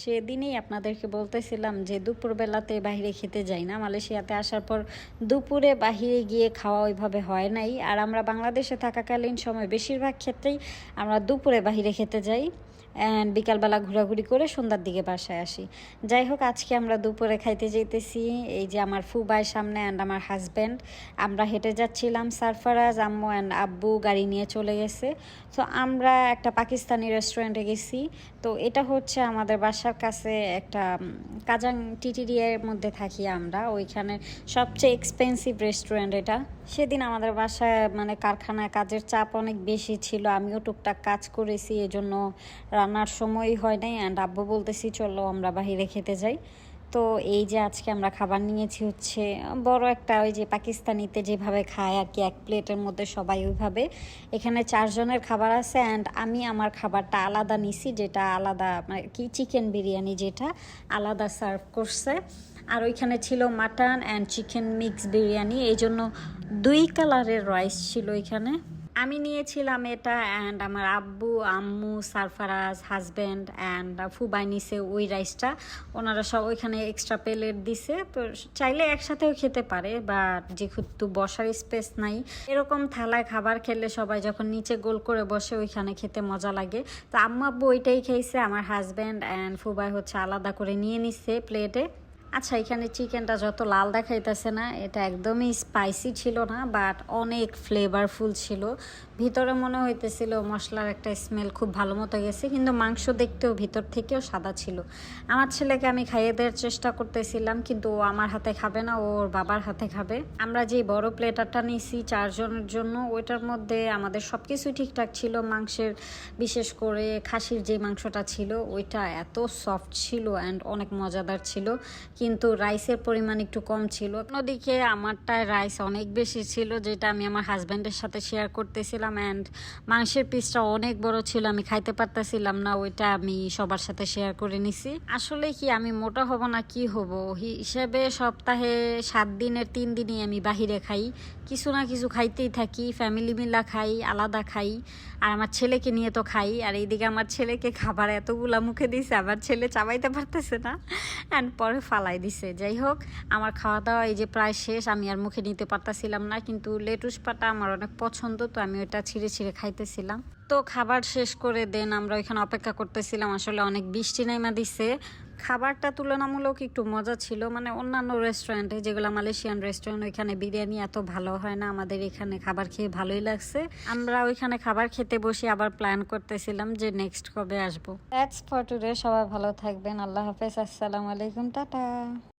সেদিনই আপনাদেরকে বলতেছিলাম যে দুপুরবেলাতে বাইরে খেতে যাই না। মালয়েশিয়াতে আসার পর দুপুরে বাহিরে গিয়ে খাওয়া ওইভাবে হয় নাই। আর আমরা বাংলাদেশে থাকাকালীন সময় বেশিরভাগ ক্ষেত্রেই আমরা দুপুরে বাহিরে খেতে যাই অ্যান্ড বিকালবেলা ঘোরাঘুরি করে সন্ধ্যার দিকে বাসায় আসি। যাই হোক, আজকে আমরা দুপুরে খাইতে যেতেছি এই যে আমার ফুবাই সামনে অ্যান্ড আমার হাজব্যান্ড আমরা হেঁটে যাচ্ছিলাম সারফারাজ আম্মু অ্যান্ড আব্বু গাড়ি নিয়ে চলে গেছে। তো আমরা একটা পাকিস্তানি রেস্টুরেন্টে গেছি। তো এটা হচ্ছে আমাদের বাসার কাছে একটা কাজাং টিটিডিয়ার মধ্যে থাকি আমরা। ওইখানে সবচেয়ে এক্সপেন্সিভ রেস্টুরেন্ট এটা। সেদিন আমাদের বাসায় মানে কারখানায় কাজের চাপ অনেক বেশি ছিল। আমিও টুকটাক কাজ করেছি, এজন্য রান্নার সময় হয় নাই। অ্যান্ড আব্বু বলতেছি, চলো আমরা বাহিরে খেতে যাই। তো এই যে আজকে আমরা খাবার নিয়েছি হচ্ছে, বড় একটা ওই যে পাকিস্তানিতে যেভাবে খায় আর কি, এক প্লেটের মধ্যে সবাই ওইভাবে। এখানে চারজনের খাবার আছে অ্যান্ড আমি আমার খাবারটা আলাদা নিছি, যেটা আলাদা মানে কি, চিকেন বিরিয়ানি যেটা আলাদা সার্ভ করছে। আর ওইখানে ছিল mutton and chicken mix biryani এই জন্য দুই কালারের রাইস ছিল এখানে। আমি নিয়েছিলাম এটা অ্যান্ড আমার আব্বু, আম্মু, সারফারাজ হাজব্যান্ড অ্যান্ড ফুবাই নিছে ওই রাইসটা ওনারা সব ওইখানে এক্সট্রা প্লেট দিছে। তো চাইলে একসাথেও খেতে পারে বাট যেহেতু বসার স্পেস নাই। এরকম থালায় খাবার খেলে সবাই যখন নিচে গোল করে বসে ওইখানে খেতে মজা লাগে। তো আম্মু, আব্বু ওইটাই খেয়েছে, আমার হাজব্যান্ড অ্যান্ড ফুবাই হচ্ছে আলাদা করে নিয়ে নিচ্ছে প্লেটে আচ্ছা এখানে চিকেনটা যত লাল দেখাইতেছে না, এটা একদমই স্পাইসি ছিল না বাট অনেক ফ্লেভারফুল ছিল। ভিতরে মনে হইতেছিল মশলার একটা স্মেল খুব ভালো মতো গেছে, কিন্তু মাংস দেখতেও ভিতর থেকেও সাদা ছিল। আমার ছেলেকে আমি খাইয়ে দেওয়ার চেষ্টা করতেছিলাম, কিন্তু ও আমার হাতে খাবে না ওর বাবার হাতে খাবে। আমরা যে বড় প্লেটারটা নিয়েছি চারজনের জন্য, ওইটার মধ্যে আমাদের সব কিছুই ঠিকঠাক ছিল। মাংসের বিশেষ করে খাসির যে মাংসটা ছিল, ওইটা এত সফট ছিল অ্যান্ড অনেক মজাদার ছিল। কিন্তু রাইসের পরিমাণ একটু কম ছিল। অন্যদিকে আমারটায় রাইস অনেক বেশি ছিল, যেটা আমি আমার হাজব্যান্ডের সাথে শেয়ার করতেছিলাম অ্যান্ড মাংসের পিসটা অনেক বড় ছিল, আমি খাইতে পারতেছিলাম না, ওইটা আমি সবার সাথে শেয়ার করে নিছি। আসলে কি আমি মোটা হব না কি হব? হিসেবে সপ্তাহে সাত দিনের, তিন দিনই আমি বাহিরে খাই। কিছু না কিছু খাইতেই থাকি ফ্যামিলি মিলা খাই, আলাদা খাই, আর আমার ছেলেকে নিয়ে তো খাই, আর এইদিকে আমার ছেলেকে খাবার এতগুলা মুখে দিছে, আমার ছেলে চাবাইতে পারতেছে না। অ্যান্ড পরে ফালাই দিছে। যাই হোক আমার খাওয়া দাওয়া এই যে প্রায় শেষ, আমি আর মুখে নিতে পারতাছিলাম না, কিন্তু লেটুস পাতা আমার অনেক পছন্দ, তো আমি ওটা ছিঁড়ে ছিঁড়ে খাইতেছিলাম। তো খাবার শেষ করে দেন আমরা ওইখানে অপেক্ষা করতেছিলাম, আসলে অনেক বৃষ্টি নাইমা দিছে। খাবারটা তুলনামূলক একটু মজা ছিল। মানে অন্যান্য রেস্টুরেন্টে যেগুলো মালয়েশিয়ান রেস্টুরেন্ট ওইখানে বিরিয়ানি এত ভালো হয় না। আমাদের এখানে খাবার খেয়ে ভালোই লাগছে। আমরা ওইখানে খাবার খেতে বসে আবার প্ল্যান করতেছিলাম যে নেক্সট কবে আসব। দ্যাটস ফর সবাই ভালো থাকবেন। আল্লাহ হাফেজ। আসসালামু আলাইকুম। টাটা।